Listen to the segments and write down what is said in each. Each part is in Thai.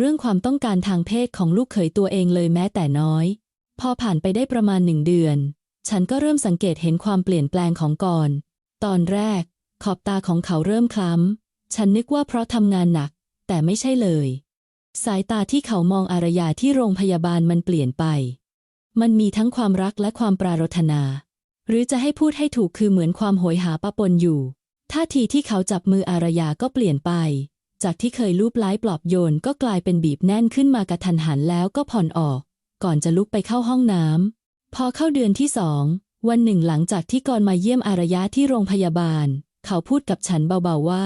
เรื่องความต้องการทางเพศของลูกเขยตัวเองเลยแม้แต่น้อย พอผ่านไปได้ประมาณหนึ่งเดือน ฉันก็เริ่มสังเกตเห็นความเปลี่ยนแปลงของกรตอนแรก ขอบตาของเขาเริ่มคล้ำ ฉันนึกว่าเพราะทำงานหนัก แต่ไม่ใช่เลย สายตาที่เขามองอารยาที่โรงพยาบาลมันเปลี่ยนไป มันมีทั้งความรักและความปรารถนา หรือจะให้พูดให้ถูกคือเหมือนความโหยหาปะปนอยู่ท่าทีที่เขาจับมืออารยาก็เปลี่ยนไป จากที่เคยลูบไล้ปลอบโยนก็กลายเป็นบีบแน่นขึ้นมากระทันหันแล้วก็ผ่อนออก ก่อนจะลุกไปเข้าห้องน้ำพอเข้าเดือนที่สองวันหนึ่งหลังจากที่กรมาเยี่ยมอารยะที่โรงพยาบาล เขาพูดกับฉันเบาๆว่า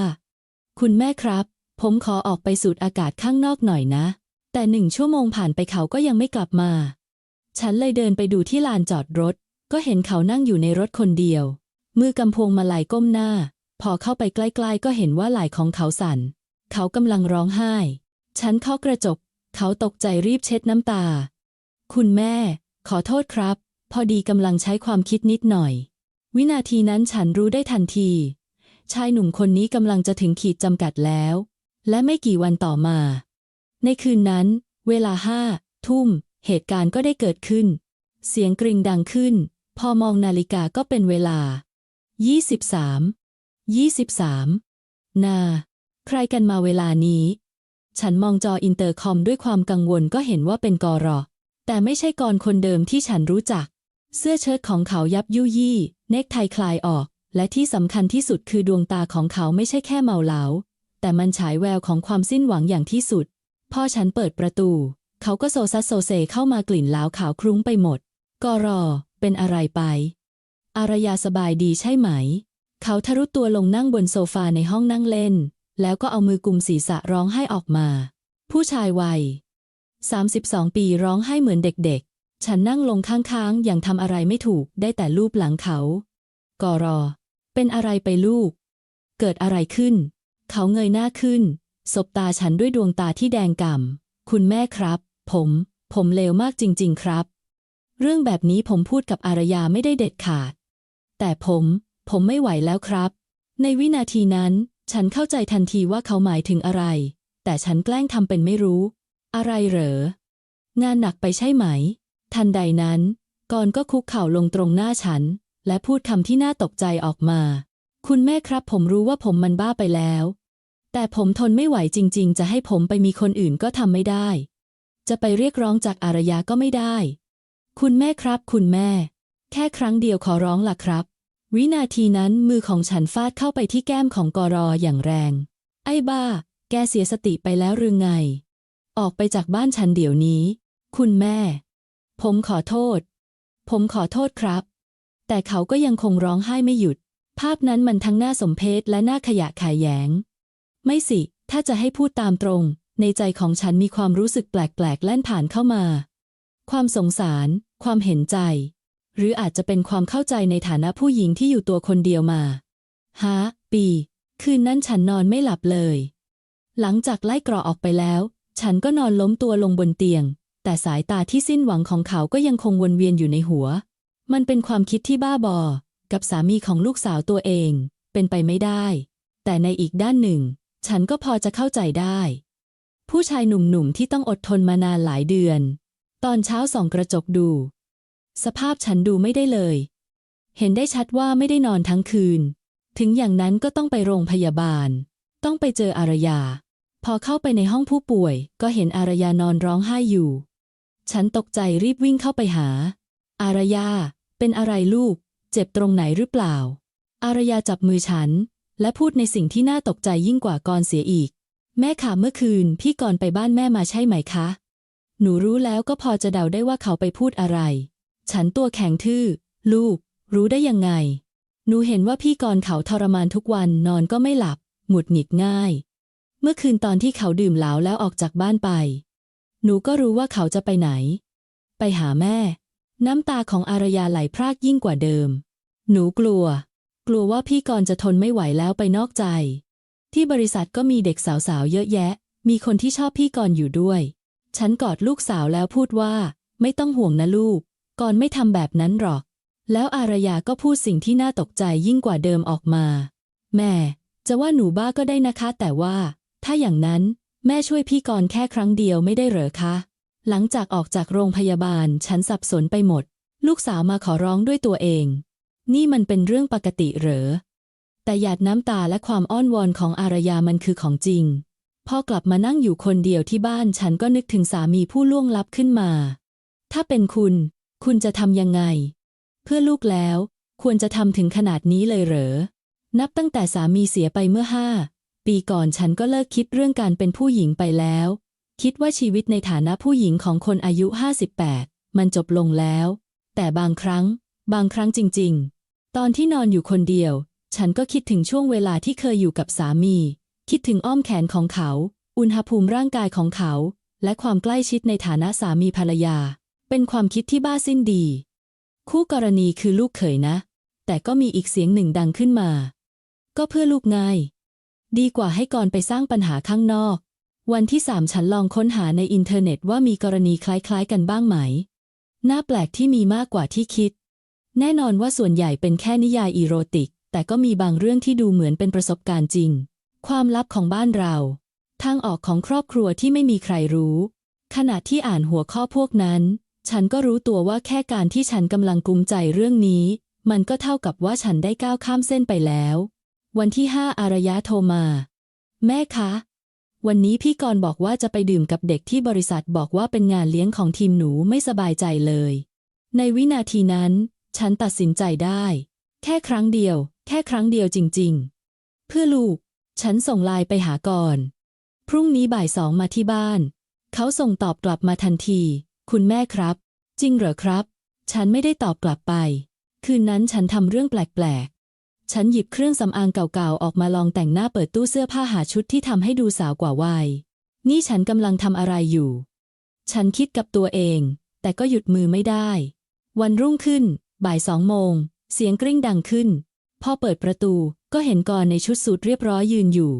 คุณแม่ครับ ผมขอออกไปสูดอากาศข้างนอกหน่อยนะ แต่หนึ่งชั่วโมงผ่านไปเขาก็ยังไม่กลับมา ฉันเลยเดินไปดูที่ลานจอดรถ ก็เห็นเขานั่งอยู่ในรถคนเดียว มือกำพวงมาลัยก้มหน้า พอเข้าไปใกล้ ๆ ก็เห็นว่าไหล่ของเขาสั่น เขากำลังร้องไห้ ฉันเคาะกระจก เขาตกใจรีบเช็ดน้ำตา คุณแม่ ขอโทษครับ พอดีกำลังใช้ความคิดนิดหน่อย วินาทีนั้นฉันรู้ได้ทันที ชายหนุ่มคนนี้กำลังจะถึงขีดจำกัดแล้ว และไม่กี่วันต่อมา ในคืนนั้น เวลาห้าทุ่ม เหตุการณ์ก็ได้เกิดขึ้น เสียงกริ่งดังขึ้น พอมองนาฬิกาก็เป็นเวลา 23 23 นา ใครกันมาเวลานี้ ฉันมองจออินเตอร์คอมด้วยความกังวลก็เห็นว่าเป็นกอรอ แต่ไม่ใช่กรคนเดิมที่ฉันรู้จัก เสื้อเชิ้ตของเขายับยุยี่ เนคไทคลายออก และที่สำคัญที่สุดคือดวงตาของเขาไม่ใช่แค่เมาเหลา แต่มันฉายแววของความสิ้นหวังอย่างที่สุด พอฉันเปิดประตู เขาก็โซซัสโซเซเข้ามากลิ่นเล้าขาวคลุ้งไปหมด กอรอ เป็นอะไรไป อารยาสบายดีใช่ไหม เขาทะรุตัวลงนั่งบนโซฟาในห้องนั่งเล่น แล้วก็เอามือกุมศีรษะร้องไห้ออกมา ผู้ชายวัย 32 ปีร้องไห้เหมือนเด็กๆ ฉันนั่งลงข้างๆ อย่างทำอะไรไม่ถูกได้แต่ลูบหลังเขากอรอ เป็นอะไรไปลูก เกิดอะไรขึ้น เขาเงยหน้าขึ้น สบตาฉันด้วยดวงตาที่แดงก่ำคุณแม่ครับ ผม ผมเลวมากจริง ๆ ครับ เรื่องแบบนี้ผมพูดกับอารยาไม่ได้เด็ดขาด แต่ผม ผมไม่ไหวแล้วครับ ในวินาทีนั้น ฉันเข้าใจทันทีว่าเขาหมายถึงอะไร แต่ฉันแกล้งทำเป็นไม่รู้ อะไรเหรอ งานหนักไปใช่ไหม ทันใดนั้นกรก็คุกเข่าลงตรงหน้าฉัน และพูดคำที่น่าตกใจออกมา คุณแม่ครับผมรู้ว่าผมมันบ้าไปแล้ว แต่ผมทนไม่ไหวจริง ๆ จะให้ผมไปมีคนอื่นก็ทำไม่ได้ จะไปเรียกร้องจากอารยาก็ไม่ได้ คุณแม่ครับ คุณแม่ แค่ครั้งเดียวขอร้องล่ะครับ วินาทีนั้นมือของฉันฟาดเข้าไปที่แก้มของกอรออย่างแรง ไอ้บ้า แกเสียสติไปแล้วหรือไง ออกไปจากบ้านฉันเดี๋ยวนี้ คุณแม่ ผมขอโทษ ผมขอโทษครับ แต่เขาก็ยังคงร้องไห้ไม่หยุด ภาพนั้นมันทั้งน่าสมเพชและน่าขยะขายแยง ไม่สิ ถ้าจะให้พูดตามตรง ในใจของฉันมีความรู้สึกแปลกๆแล่นผ่านเข้ามา ความสงสาร ความเห็นใจ หรืออาจจะเป็นความเข้าใจในฐานะผู้หญิงที่อยู่ตัวคนเดียวมา ฮะ ปี คืนนั้นฉันนอนไม่หลับเลย หลังจากไล่กรอออกไปแล้ว ฉันก็นอนล้มตัวลงบนเตียง แต่สายตาที่สิ้นหวังของเขาก็ยังคงวนเวียนอยู่ในหัว มันเป็นความคิดที่บ้าบอ กับสามีของลูกสาวตัวเอง เป็นไปไม่ได้ แต่ในอีกด้านหนึ่ง ฉันก็พอจะเข้าใจได้ ผู้ชายหนุ่มๆที่ต้องอดทนมานานหลายเดือน ตอนเช้าส่องกระจกดู สภาพฉันดูไม่ได้เลย เห็นได้ชัดว่าไม่ได้นอนทั้งคืน ถึงอย่างนั้นก็ต้องไปโรงพยาบาล ต้องไปเจออารยา พอเข้าไปในห้องผู้ป่วย ก็เห็นอารยานอนร้องไห้อยู่ ฉันตกใจรีบวิ่งเข้าไปหา อารยา เป็นอะไรลูก เจ็บตรงไหนหรือเปล่า อารยาจับมือฉัน และพูดในสิ่งที่น่าตกใจยิ่งกว่ากรเสียอีก แม่ค่ะเมื่อคืนพี่กรไปบ้านแม่มาใช่ไหมคะ หนูรู้แล้วก็พอจะเดาได้ว่าเขาไปพูดอะไร ฉันตัวแข็งทื่อ ลูก รู้ได้ยังไง หนูเห็นว่าพี่กรเขาทรมานทุกวันนอนก็ไม่หลับ หงุดหงิดง่าย เมื่อคืนตอนที่เขาดื่มเหล้าแล้วออกจากบ้านไป หนูก็รู้ว่าเขาจะไปไหน ไปหาแม่ น้ำตาของอารยาไหลพรากยิ่งกว่าเดิม หนูกลัว กลัวว่าพี่กรจะทนไม่ไหวแล้วไปนอกใจ ที่บริษัทก็มีเด็กสาวๆเยอะแยะ มีคนที่ชอบพี่กรอยู่ด้วย ฉันกอดลูกสาวแล้วพูดว่า ไม่ต้องห่วงนะลูก กรไม่ทำแบบนั้นหรอก แล้วอารยาก็พูดสิ่งที่น่าตกใจยิ่งกว่าเดิมออกมา แม่ จะว่าหนูบ้าก็ได้นะคะ แต่ว่า ถ้าอย่างนั้น แม่ช่วยพี่กรแค่ครั้งเดียวไม่ได้เหรอคะ หลังจากออกจากโรงพยาบาลฉันสับสนไปหมด ลูกสาวมาขอร้องด้วยตัวเอง นี่มันเป็นเรื่องปกติเหรอ แต่หยาดน้ำตาและความอ้อนวอนของอารยามันคือของจริง พอกลับมานั่งอยู่คนเดียวที่บ้านฉันก็นึกถึงสามีผู้ล่วงลับขึ้นมา ถ้าเป็นคุณ คุณจะทำยังไง เพื่อลูกแล้ว ควรจะทำถึงขนาดนี้เลยเหรอ นับตั้งแต่สามีเสียไปเมื่อห้าปีก่อนฉันก็เลิกคิดเรื่องการเป็นผู้หญิงไปแล้ว คิดว่าชีวิตในฐานะผู้หญิงของคนอายุ 58 มันจบลงแล้ว แต่บางครั้ง บางครั้งจริง ๆ ตอนที่นอนอยู่คนเดียว ฉันก็คิดถึงช่วงเวลาที่เคยอยู่กับสามี คิดถึงอ้อมแขนของเขา อุณหภูมิร่างกายของเขา และความใกล้ชิดในฐานะสามีภรรยา เป็นความคิดที่บ้าสิ้นดี คู่กรณีคือลูกเขยนะ แต่ก็มีอีกเสียงหนึ่งดังขึ้นมา ก็เพื่อลูกง่าย ดีกว่าให้ก่อนไปสร้างปัญหาข้างนอก วันที่สามฉันลองค้นหาในอินเทอร์เน็ตว่ามีกรณีคล้ายๆกันบ้างไหม น่าแปลกที่มีมากกว่าที่คิด แน่นอนว่าส่วนใหญ่เป็นแค่นิยายอีโรติก แต่ก็มีบางเรื่องที่ดูเหมือนเป็นประสบการณ์จริง ความลับของบ้านเรา ทางออกของครอบครัวที่ไม่มีใครรู้ ขณะที่อ่านหัวข้อพวกนั้น ฉันก็รู้ตัวว่าแค่การที่ฉันกำลังกุมใจเรื่องนี้ มันก็เท่ากับว่าฉันได้ก้าวข้ามเส้นไปแล้ว วันที่ห้าอารยะโทรมา แม่คะ วันนี้พี่กรณ์บอกว่าจะไปดื่มกับเด็กที่บริษัทบอกว่าเป็นงานเลี้ยงของทีมหนูไม่สบายใจเลย ในวินาทีนั้น ฉันตัดสินใจได้ แค่ครั้งเดียว แค่ครั้งเดียวจริง ๆ เพื่อลูก ฉันส่งไลน์ไปหาก่อน พรุ่งนี้บ่ายสองมาที่บ้าน เขาส่งตอบกลับมาทันที คุณแม่ครับ จริงเหรอครับ ฉันไม่ได้ตอบกลับไป คืนนั้นฉันทำเรื่องแปลกๆ ฉันหยิบเครื่องสำอางเก่าๆ ออกมาลองแต่งหน้าเปิดตู้เสื้อผ้าหาชุดที่ทำให้ดูสาวกว่าวัย นี่ฉันกำลังทำอะไรอยู่ ฉันคิดกับตัวเอง แต่ก็หยุดมือไม่ได้ วันรุ่งขึ้น บ่ายสองโมง เสียงกริ้งดังขึ้น พอเปิดประตูก็เห็นกรในชุดสูทเรียบร้อยยืนอยู่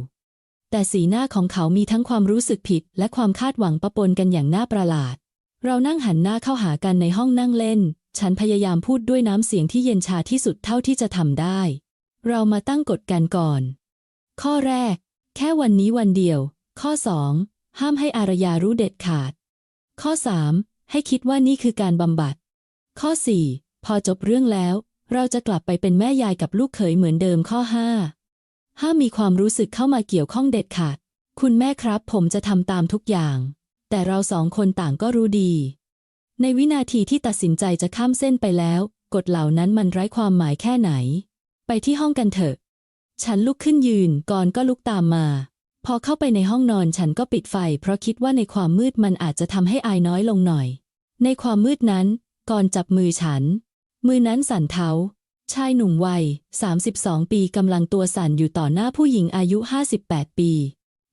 แต่สีหน้าของเขามีทั้งความรู้สึกผิดและความคาดหวังปะปนกันอย่างน่าประหลาด เรานั่งหันหน้าเข้าหากันในห้องนั่งเล่น ฉันพยายามพูดด้วยน้ำเสียงที่เย็นชาที่สุดเท่าที่จะทำได้ เรามาตั้งกฎกันก่อน ข้อแรก แค่วันนี้วันเดียว ข้อสองห้ามให้อารยารู้เด็ดขาด ข้อสามให้คิดว่านี่คือการบำบัด ข้อสี่พอจบเรื่องแล้ว เราจะกลับไปเป็นแม่ยายกับลูกเขยเหมือนเดิมข้อห้าห้ามมีความรู้สึกเข้ามาเกี่ยวข้องเด็ดขาด คุณแม่ครับผมจะทำตามทุกอย่าง แต่เราสองคนต่างก็รู้ดี ในวินาทีที่ตัดสินใจจะข้ามเส้นไปแล้ว กฎเหล่านั้นมันไร้ความหมายแค่ไหน ไปที่ห้องกันเถอะ ฉันลุกขึ้นยืนก่อนก็ลุกตามมา พอเข้าไปในห้องนอนฉันก็ปิดไฟ เพราะคิดว่าในความมืดมันอาจจะทำให้อายน้อยลงหน่อย ในความมืดนั้น ก่อนจับมือฉัน มือนั้นสั่นเทาชายหนุ่มวัย 32 ปีกำลังตัวสั่นอยู่ต่อหน้าผู้หญิงอายุ 58 ปี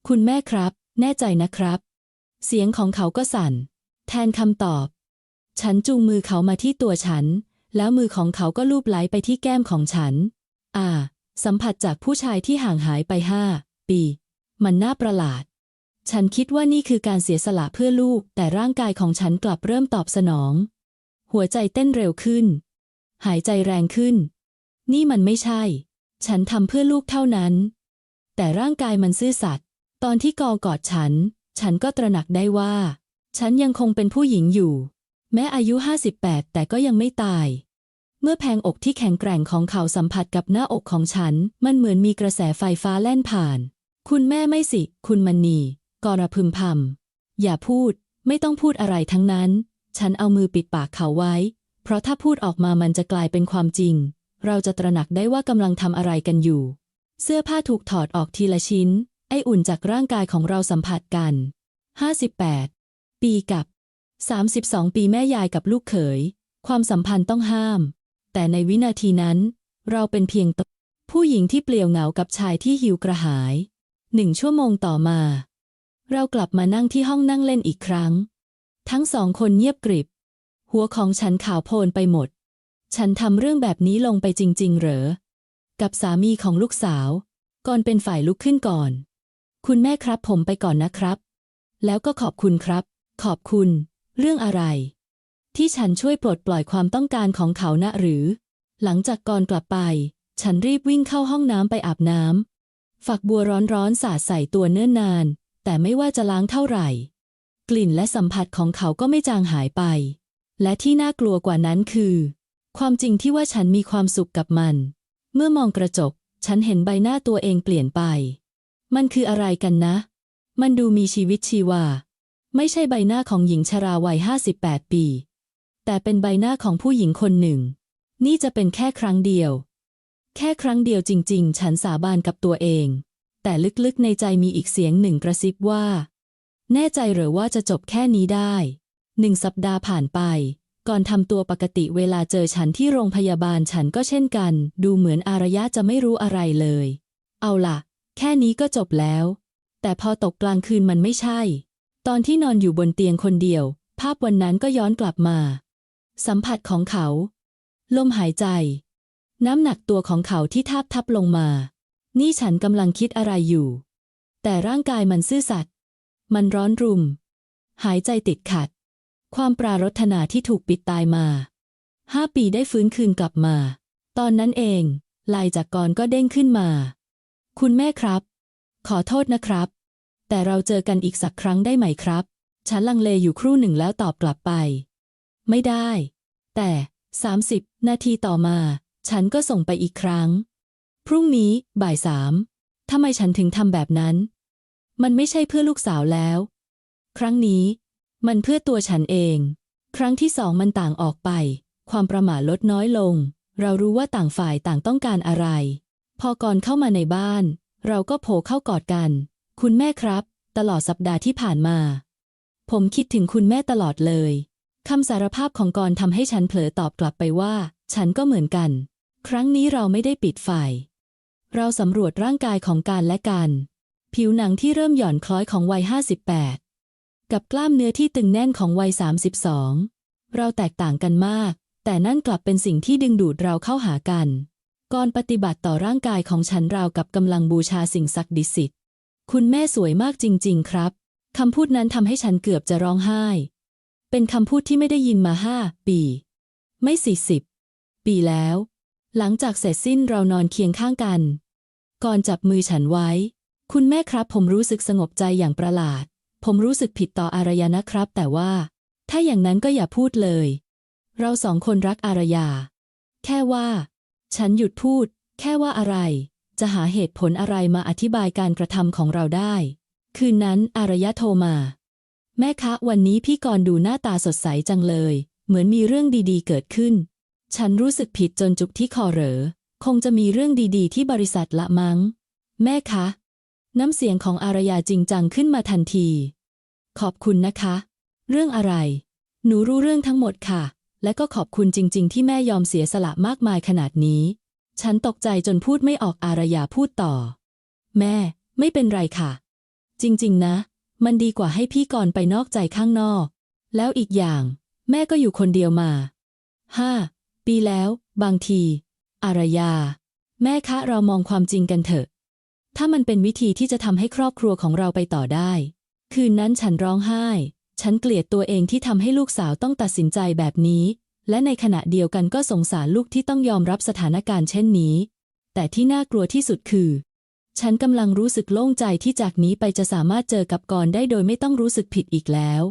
คุณแม่ครับ แน่ใจนะครับ เสียงของเขาก็สั่น แทนคำตอบ ฉันจูงมือเขามาที่ตัวฉัน แล้วมือของเขาก็ลูบไหลไปที่แก้มของฉัน อ่า สัมผัสจากผู้ชายที่ห่างหายไปห้าปี มันน่าประหลาด ฉันคิดว่านี่คือการเสียสละเพื่อลูก แต่ร่างกายของฉันกลับเริ่มตอบสนอง หัวใจเต้นเร็วขึ้น หายใจแรงขึ้น นี่มันไม่ใช่ ฉันทำเพื่อลูกเท่านั้น แต่ร่างกายมันซื่อสัตย์ตอนที่กอกอดฉัน ฉันก็ตระหนักได้ว่า ฉันยังคงเป็นผู้หญิงอยู่ แม้อายุ 58 แต่ก็ยังไม่ตาย เมื่อแผงอกที่แข็งแกร่งของเขาสัมผัสกับหน้าอกของฉัน มันเหมือนมีกระแสไฟฟ้าแล่นผ่าน คุณแม่ไม่สิ คุณมันนีกรพึมพำอย่าพูด ไม่ต้องพูดอะไรทั้งนั้น ฉันเอามือปิดปากเขาไว้ เพราะถ้าพูดออกมามันจะกลายเป็นความจริง เราจะตระหนักได้ว่ากำลังทำอะไรกันอยู่ เสื้อผ้าถูกถอดออกทีละชิ้น ไออุ่นจากร่างกายของเราสัมผัสกัน 58 ปีกับ 32 ปีแม่ยายกับลูกเขย ความสัมพันธ์ต้องห้าม แต่ในวินาทีนั้น เราเป็นเพียงตผู้หญิงที่เปลี่ยวเหงากับชายที่หิวกระหาย หนึ่งชั่วโมงต่อมา เรากลับมานั่งที่ห้องนั่งเล่นอีกครั้ง ทั้งสองคนเงียบกริบ หัวของฉันขาวโพลนไปหมด ฉันทำเรื่องแบบนี้ลงไปจริง ๆ เหรอ กับสามีของลูกสาว ก่อนเป็นฝ่ายลุกขึ้นก่อน คุณแม่ครับผมไปก่อนนะครับ แล้วก็ขอบคุณครับ ขอบคุณ เรื่องอะไร ที่ฉันช่วยปลดปล่อยความต้องการของเขานะหรือ หลังจากก่อนกลับไป ฉันรีบวิ่งเข้าห้องน้ำไปอาบน้ำฝักบัวร้อนๆสาดใส่ตัวเนิ่นนาน แต่ไม่ว่าจะล้างเท่าไหร่ กลิ่นและสัมผัสของเขาก็ไม่จางหายไป และที่น่ากลัวกว่านั้นคือ ความจริงที่ว่าฉันมีความสุขกับมัน เมื่อมองกระจก ฉันเห็นใบหน้าตัวเองเปลี่ยนไป มันคืออะไรกันนะ มันดูมีชีวิตชีวา ไม่ใช่ใบหน้าของหญิงชราวัย58ปี แต่เป็นใบหน้าของผู้หญิงคนหนึ่ง นี่จะเป็นแค่ครั้งเดียว แค่ครั้งเดียวจริง ๆ ฉันสาบานกับตัวเอง แต่ลึกๆในใจมีอีกเสียงหนึ่งกระซิบว่า แน่ใจหรือว่าจะจบแค่นี้ได้ หนึ่งสัปดาห์ผ่านไป ก่อนทำตัวปกติเวลาเจอฉันที่โรงพยาบาลฉันก็เช่นกัน ดูเหมือนอารยะจะไม่รู้อะไรเลย เอาล่ะ แค่นี้ก็จบแล้ว แต่พอตกกลางคืนมันไม่ใช่ ตอนที่นอนอยู่บนเตียงคนเดียว ภาพวันนั้นก็ย้อนกลับมา สัมผัสของเขา ลมหายใจ น้ำหนักตัวของเขาที่ทาบทับลงมา นี่ฉันกำลังคิดอะไรอยู่ แต่ร่างกายมันซื่อสัตย์มันร้อนรุม หายใจติดขัด ความปรารถนาที่ถูกปิดตายมาห้าปีได้ฟื้นคืนกลับมา ตอนนั้นเองลายจากกรก็เด้งขึ้นมา คุณแม่ครับ ขอโทษนะครับ แต่เราเจอกันอีกสักครั้งได้ไหมครับ ฉันลังเลอยู่ครู่หนึ่งแล้วตอบกลับไป ไม่ได้ แต่ 30 นาทีต่อมา ฉันก็ส่งไปอีกครั้ง พรุ่งนี้ บ่ายสามทำไมฉันถึงทำแบบนั้น มันไม่ใช่เพื่อลูกสาวแล้ว ครั้งนี้ มันเพื่อตัวฉันเอง ครั้งที่สองมันต่างออกไป ความประมาทลดน้อยลง เรารู้ว่าต่างฝ่ายต่างต้องการอะไร พอก่อนเข้ามาในบ้าน เราก็โผล่เข้ากอดกัน คุณแม่ครับ ตลอดสัปดาห์ที่ผ่านมา ผมคิดถึงคุณแม่ตลอดเลยคำสารภาพของกรทำให้ฉันเผลอตอบกลับไปว่า ฉันก็เหมือนกัน ครั้งนี้เราไม่ได้ปิดไฟเราสำรวจร่างกายของการและกัน ผิวหนังที่เริ่มหย่อนคล้อยของวัย 58 กับกล้ามเนื้อที่ตึงแน่นของวัย 32 เราแตกต่างกันมาก แต่นั่นกลับเป็นสิ่งที่ดึงดูดเราเข้าหากัน ก่อนปฏิบัติต่อร่างกายของฉันราวกับกำลังบูชาสิ่งศักดิ์สิทธิ์ คุณแม่สวยมากจริง ๆ ครับ คำพูดนั้นทำให้ฉันเกือบจะร้องไห้ เป็นคำพูดที่ไม่ได้ยินมาห้าปี ไม่สี่สิบปีแล้ว หลังจากเสร็จสิ้นเรานอนเคียงข้างกัน ก่อนจับมือฉันไว้ คุณแม่ครับ ผมรู้สึกสงบใจอย่างประหลาด ผมรู้สึกผิดต่ออารยานะครับ แต่ว่า ถ้าอย่างนั้นก็อย่าพูดเลย เราสองคนรักอารยา แค่ว่า ฉันหยุดพูด แค่ว่าอะไร จะหาเหตุผลอะไรมาอธิบายการกระทำของเราได้ คืนนั้นอารยะโทรมา แม่คะวันนี้พี่กรณ์ดูหน้าตาสดใสจังเลย เหมือนมีเรื่องดีๆ เกิดขึ้น ฉันรู้สึกผิดจนจุกที่คอเหรอ คงจะมีเรื่องดีๆ ที่บริษัทละมัง้ง แม่คะ น้ำเสียงของอารยาจริงจังขึ้นมาทันที ขอบคุณนะคะ เรื่องอะไร หนูรู้เรื่องทั้งหมดค่ะ และก็ขอบคุณจริง ๆ ที่แม่ยอมเสียสละมากมายขนาดนี้ ฉันตกใจจนพูดไม่ออกอารยาพูดต่อ แม่ ไม่เป็นไรค่ะ จริง ๆ นะ มันดีกว่าให้พี่กรณ์ไปนอกใจข้างนอก แล้วอีกอย่าง แม่ก็อยู่คนเดียวมาห้าปีแล้ว บางที อารยา แม่คะเรามองความจริงกันเถอะ ถ้ามันเป็นวิธีที่จะทำให้ครอบครัวของเราไปต่อได้ คืนนั้นฉันร้องไห้ ฉันเกลียดตัวเองที่ทำให้ลูกสาวต้องตัดสินใจแบบนี้ และในขณะเดียวกันก็สงสารลูกที่ต้องยอมรับสถานการณ์เช่นนี้ แต่ที่น่ากลัวที่สุดคือ ฉันกำลังรู้สึกโล่งใจที่จากนี้ไปจะสามารถเจอกับกรได้โดยไม่ต้องรู้สึกผิดอีกแล้ว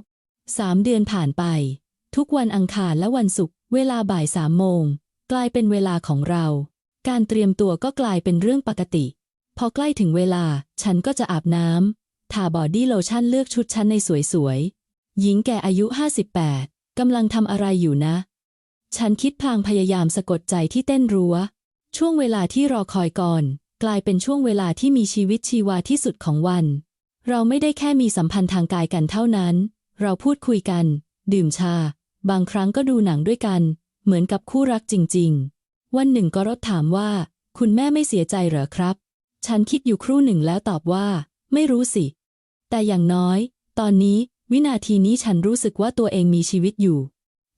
สามเดือนผ่านไป ทุกวันอังคารและวันศุกร์เวลาบ่ายสามโมง กลายเป็นเวลาของเรา การเตรียมตัวก็กลายเป็นเรื่องปกติ พอใกล้ถึงเวลา ฉันก็จะอาบน้ำทาบอดี้โลชั่นเลือกชุดชั้นในสวยๆ หญิงแก่อายุ 58 กำลังทำอะไรอยู่นะ ฉันคิดพลางพยายามสะกดใจที่เต้นรัวช่วงเวลาที่รอคอยก่อน กลายเป็นช่วงเวลาที่มีชีวิตชีวาที่สุดของวัน เราไม่ได้แค่มีสัมพันธ์ทางกายกันเท่านั้น เราพูดคุยกัน ดื่มชา บางครั้งก็ดูหนังด้วยกัน เหมือนกับคู่รักจริง ๆ วันหนึ่งก็รถถามว่า คุณแม่ไม่เสียใจเหรอครับ ฉันคิดอยู่ครู่หนึ่งแล้วตอบว่า ไม่รู้สิ แต่อย่างน้อย ตอนนี้ วินาทีนี้ฉันรู้สึกว่าตัวเองมีชีวิตอยู่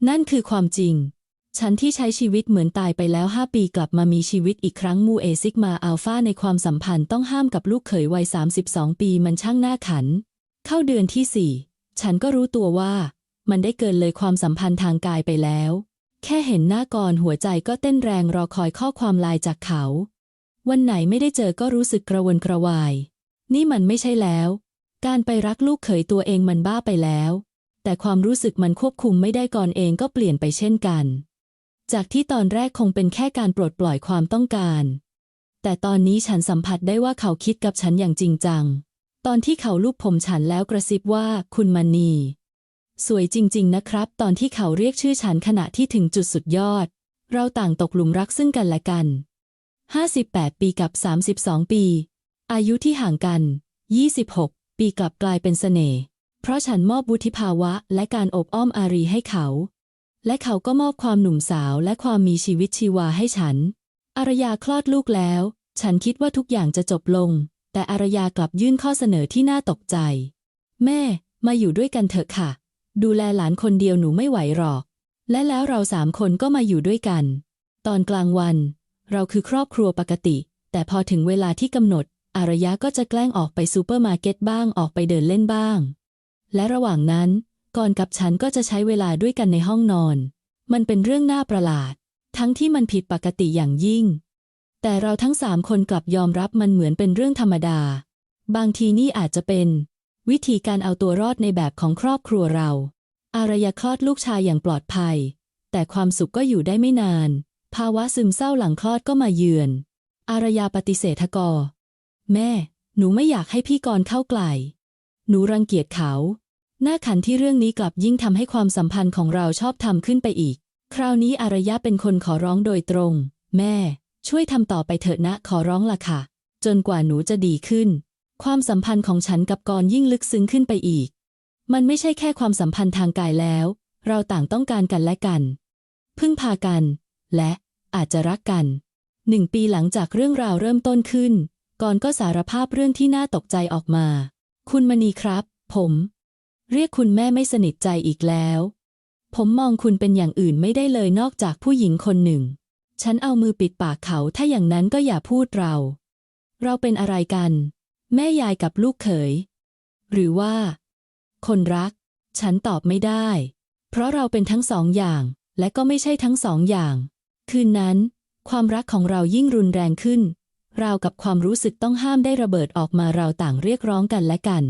นั่นคือความจริง ฉันที่ใช้ชีวิตเหมือนตายไปแล้วห้าปีกลับมามีชีวิตอีกครั้งมูเอซิกมาอัลฟาในความสัมพันธ์ต้องห้ามกับลูกเขยวัย 32 ปีมันช่างน่าขัน เข้าเดือนที่สี่ฉันก็รู้ตัวว่า มันได้เกินเลยความสัมพันธ์ทางกายไปแล้ว แค่เห็นหน้ากรหัวใจก็เต้นแรงรอคอยข้อความไลน์จากเขา วันไหนไม่ได้เจอก็รู้สึกกระวนกระวาย นี่มันไม่ใช่แล้ว การไปรักลูกเขยตัวเองมันบ้าไปแล้ว แต่ความรู้สึกมันควบคุมไม่ได้ก่อนเองก็เปลี่ยนไปเช่นกัน จากที่ตอนแรกคงเป็นแค่การปลดปล่อยความต้องการ แต่ตอนนี้ฉันสัมผัสได้ว่าเขาคิดกับฉันอย่างจริงจัง ตอนที่เขาลูบผมฉันแล้วกระซิบว่าคุณมณีสวยจริง ๆ นะครับ ตอนที่เขาเรียกชื่อฉันขณะที่ถึงจุดสุดยอด เราต่างตกหลุมรักซึ่งกันและกัน 58 ปีกับ 32 ปี อายุที่ห่างกัน 26 ปีกลับกลายเป็นเสน่ห์ เพราะฉันมอบวุฒิภาวะและการอบอ้อมอารีให้เขา และเขาก็มอบความหนุ่มสาวและความมีชีวิตชีวาให้ฉัน อารยาคลอดลูกแล้ว ฉันคิดว่าทุกอย่างจะจบลง แต่อารยากลับยื่นข้อเสนอที่น่าตกใจ แม่ มาอยู่ด้วยกันเถอะค่ะ ดูแลหลานคนเดียวหนูไม่ไหวหรอก และแล้วเราสามคนก็มาอยู่ด้วยกัน ตอนกลางวัน เราคือครอบครัวปกติ แต่พอถึงเวลาที่กำหนด อารยะก็จะแกล้งออกไปซูเปอร์มาร์เก็ตบ้างออกไปเดินเล่นบ้าง และระหว่างนั้นก่อนกับฉันก็จะใช้เวลาด้วยกันในห้องนอน มันเป็นเรื่องน่าประหลาด ทั้งที่มันผิดปกติอย่างยิ่ง แต่เราทั้งสามคนกลับยอมรับมันเหมือนเป็นเรื่องธรรมดา บางทีนี่อาจจะเป็น วิธีการเอาตัวรอดในแบบของครอบครัวเรา อารยะคลอดลูกชายอย่างปลอดภัย แต่ความสุขก็อยู่ได้ไม่นาน ภาวะซึมเศร้าหลังคลอดก็มาเยือน อารยาปฏิเสธกอ แม่ หนูไม่อยากให้พี่กรณ์เข้าใกล หนูรังเกียจเขา หน้าขันที่เรื่องนี้กลับยิ่งทำให้ความสัมพันธ์ของเราชอบทำขึ้นไปอีก คราวนี้อารยะเป็นคนขอร้องโดยตรง แม่ ช่วยทำต่อไปเถอะนะขอร้องละค่ะ จนกว่าหนูจะดีขึ้น ความสัมพันธ์ของฉันกับกรยิ่งลึกซึ้งขึ้นไปอีก มันไม่ใช่แค่ความสัมพันธ์ทางกายแล้ว เราต่างต้องการกันและกัน พึ่งพากัน และอาจจะรักกันหนึ่งปีหลังจากเรื่องราวเริ่มต้นขึ้น ก่อนก็สารภาพเรื่องที่น่าตกใจออกมา คุณมณีครับ ผม เรียกคุณแม่ไม่สนิทใจอีกแล้ว ผมมองคุณเป็นอย่างอื่นไม่ได้เลยนอกจากผู้หญิงคนหนึ่ง ฉันเอามือปิดปากเขาถ้าอย่างนั้นก็อย่าพูดเรา เราเป็นอะไรกัน แม่ยายกับลูกเขย หรือว่า คนรัก ฉันตอบไม่ได้ เพราะเราเป็นทั้งสองอย่าง และก็ไม่ใช่ทั้งสองอย่าง คืนนั้น ความรักของเรายิ่งรุนแรงขึ้น ราวกับความรู้สึกต้องห้ามได้ระเบิดออกมาเราต่างเรียกร้องกันและกัน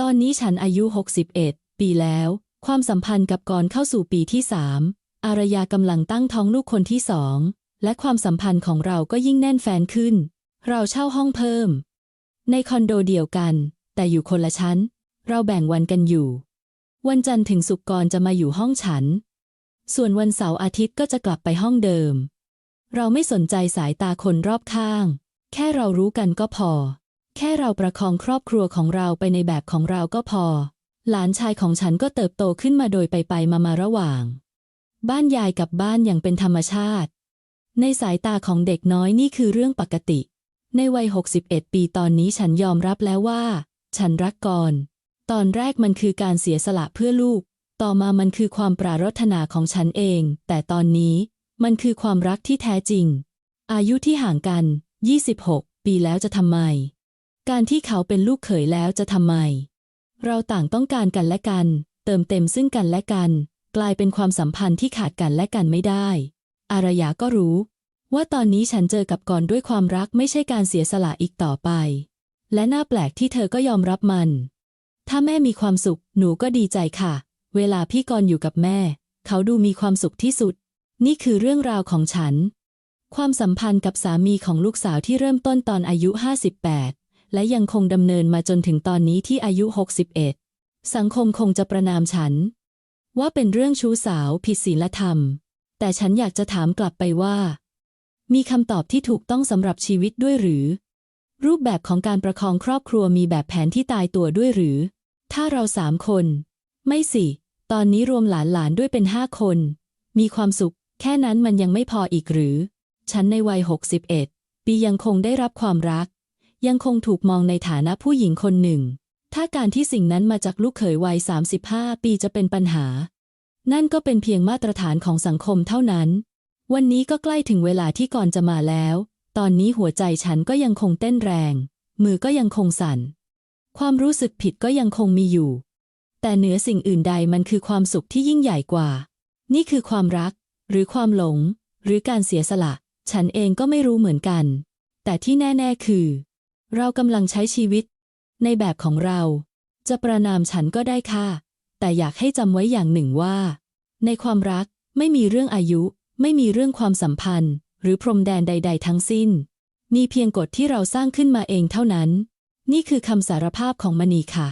ตอนนี้ฉันอายุ 61 ปีแล้ว ความสัมพันธ์กับกรเข้าสู่ปีที่สามอารยากำลังตั้งท้องลูกคนที่สอง และความสัมพันธ์ของเราก็ยิ่งแน่นแฟนขึ้น เราเช่าห้องเพิ่ม ในคอนโดเดียวกัน แต่อยู่คนละชั้น เราแบ่งวันกันอยู่ วันจันทร์ถึงศุกร์กรจะมาอยู่ห้องฉัน ส่วนวันเสาร์อาทิตย์ก็จะกลับไปห้องเดิม เราไม่สนใจสายตาคนรอบข้าง แค่เรารู้กันก็พอ แค่เราประคองครอบครัวของเราไปในแบบของเราก็พอ หลานชายของฉันก็เติบโตขึ้นมาโดยไปไปมามาระหว่าง บ้านยายกับบ้านอย่างเป็นธรรมชาติ ในสายตาของเด็กน้อยนี่คือเรื่องปกติ ในวัย 61 ปีตอนนี้ฉันยอมรับแล้วว่า ฉันรักกรตอนแรกมันคือการเสียสละเพื่อลูก ต่อมามันคือความปรารถนาของฉันเอง แต่ตอนนี้มันคือความรักที่แท้จริง อายุที่ห่างกัน 26 ปีแล้วจะทำไม การที่เขาเป็นลูกเขยแล้วจะทำไม เราต่างต้องการกันและกัน เติมเต็มซึ่งกันและกัน กลายเป็นความสัมพันธ์ที่ขาดกันและกันไม่ได้ อารยาก็รู้ ว่าตอนนี้ฉันเจอกับกรด้วยความรักไม่ใช่การเสียสละอีกต่อไป และน่าแปลกที่เธอก็ยอมรับมัน ถ้าแม่มีความสุข หนูก็ดีใจค่ะ เวลาพี่กรอยู่กับแม่ เขาดูมีความสุขที่สุด นี่คือเรื่องราวของฉัน ความสัมพันธ์กับสามีของลูกสาวที่เริ่มต้นตอนอายุ 58 และยังคงดำเนินมาจนถึงตอนนี้ที่อายุ 61 สังคมคงจะประนามฉัน ว่าเป็นเรื่องชู้สาวผิดศีลธรรม แต่ฉันอยากจะถามกลับไปว่า มีคำตอบที่ถูกต้องสำหรับชีวิตด้วยหรือ รูปแบบของการประคองครอบครัวมีแบบแผนที่ตายตัวด้วยหรือ ถ้าเราสามคน ไม่สิ ตอนนี้รวมหลานๆด้วยเป็นห้าคน มีความสุข แค่นั้นมันยังไม่พออีกหรือ ฉันในวัย 61 ปียังคงได้รับความรัก ยังคงถูกมองในฐานะผู้หญิงคนหนึ่ง ถ้าการที่สิ่งนั้นมาจากลูกเขยวัย 35 ปีจะเป็นปัญหา นั่นก็เป็นเพียงมาตรฐานของสังคมเท่านั้น วันนี้ก็ใกล้ถึงเวลาที่ก่อนจะมาแล้ว ตอนนี้หัวใจฉันก็ยังคงเต้นแรง มือก็ยังคงสั่น ความรู้สึกผิดก็ยังคงมีอยู่ แต่เหนือสิ่งอื่นใดมันคือความสุขที่ยิ่งใหญ่กว่า นี่คือความรัก หรือความหลง หรือการเสียสละ ฉันเองก็ไม่รู้เหมือนกัน แต่ที่แน่ ๆ คือ เรากำลังใช้ชีวิต ในแบบของเรา จะประนามฉันก็ได้ค่ะ แต่อยากให้จำไว้อย่างหนึ่งว่า ในความรักไม่มีเรื่องอายุ ไม่มีเรื่องความสัมพันธ์ หรือพรมแดนใด ๆ ทั้งสิ้น มีเพียงกฎที่เราสร้างขึ้นมาเองเท่านั้น นี่คือคำสารภาพของมณีค่ะ